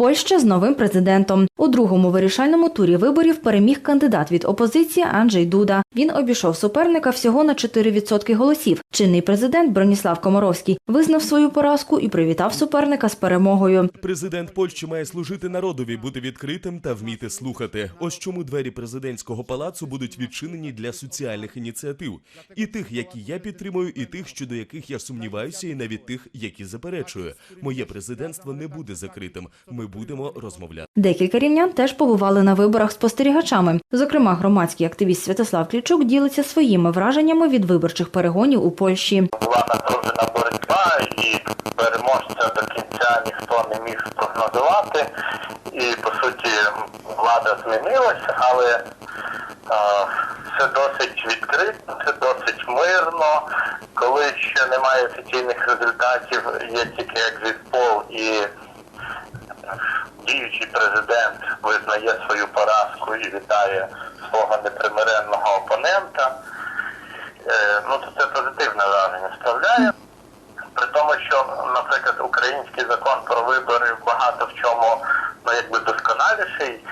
Польща з новим президентом. У другому вирішальному турі виборів переміг кандидат від опозиції Анджей Дуда. Він обійшов суперника всього на 4% голосів. Чинний президент Броніслав Комаровський визнав свою поразку і привітав суперника з перемогою. Президент Польщі має служити народові, бути відкритим та вміти слухати. Ось чому двері президентського палацу будуть відчинені для соціальних ініціатив, і тих, які я підтримую, і тих, щодо яких я сумніваюся, і навіть тих, які заперечую. Моє президентство не буде закритим. Ми будемо розмовляти. Декілька рівнян теж побували на виборах спостерігачами. Зокрема, громадський активіст Святослав Клічук ділиться своїми враженнями від виборчих перегонів у Польщі. була напружена боротьба, і переможця до кінця ніхто не міг спрогнозувати. І по суті влада змінилася, але е, все досить відкрито, все досить мирно. Коли ще немає офіційних результатів, є тільки екзит-пол і е, діючий президент визнає свою поразку і вітає свого непримиренного опонента. Е, ну, то це позитивне враження справляє. При тому, що, наприклад, український закон про вибори багато в чому ну, якби досконаліший,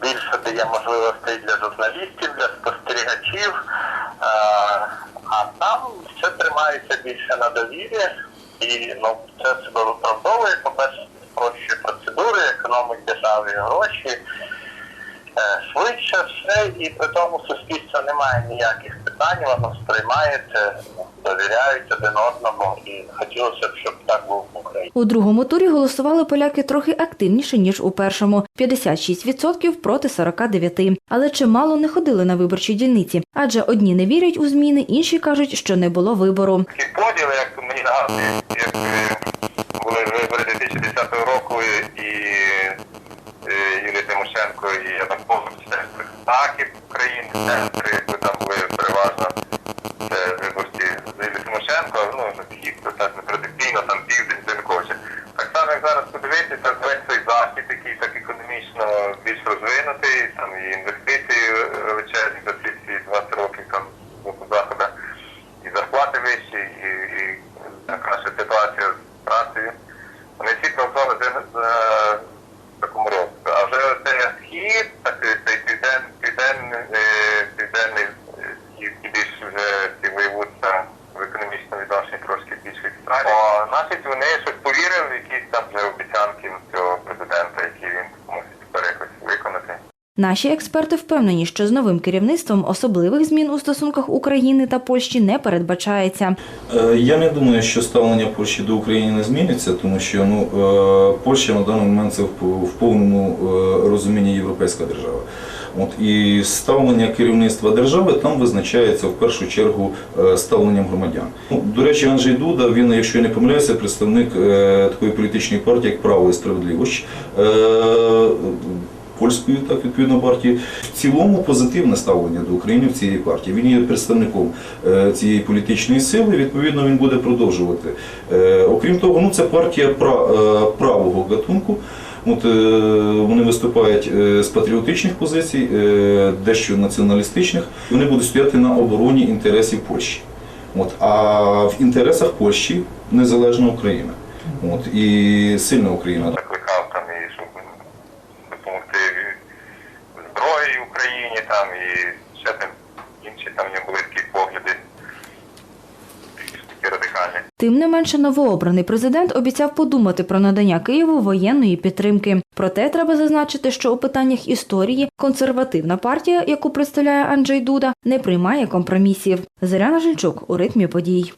більше дає можливостей для журналістів, для спостерігачів, е, а там все тримається більше на довірі, і ну, це себе виправдовує, по-перше, економить державі гроші. Е, Швидше все, і при тому суспільство немає ніяких питань, воно сприймає це, довіряють один одному, і хотілося б, щоб так було в Україні. У другому турі голосували поляки трохи активніше ніж у першому 56% проти 49%. Але чимало не ходили на виборчі дільниці, адже одні не вірять у зміни, інші кажуть, що не було вибору. Ці поділи, як мені нагадує, як е, були вибори 2010 року і е, Юлія Тимошенко і Янукович, це захід України, Наші експерти впевнені, що з новим керівництвом особливих змін у стосунках України та Польщі не передбачається. Е, Я не думаю, що ставлення Польщі до України не зміниться, тому що ну, е, Польща на даний момент це в повному е, розумінні європейська держава. От, і ставлення керівництва держави там визначається в першу чергу ставленням громадян. Ну, до речі, Анджей Дуда, він, якщо я не помиляюся, представник такої політичної партії, як Право і справедливість. Польської, так відповідно партії. В цілому позитивне ставлення до України в цієї партії. Він є представником е, цієї політичної сили. Відповідно, він буде продовжувати. Е, Окрім того, ну це партія е, правого гатунку. От, вони виступають з патріотичних позицій, дещо націоналістичних. Вони будуть стояти на обороні інтересів Польщі. От, а в інтересах Польщі незалежна Україна. От, і сильна Україна. Закликав там і щоб допомогти зброї Україні, там і ще там інші там є були такі погляди. Тим не менше, новообраний президент обіцяв подумати про надання Києву воєнної підтримки. Проте треба зазначити, що у питаннях історії консервативна партія, яку представляє Анджей Дуда, не приймає компромісів. Зоряна Жильчук у ритмі подій.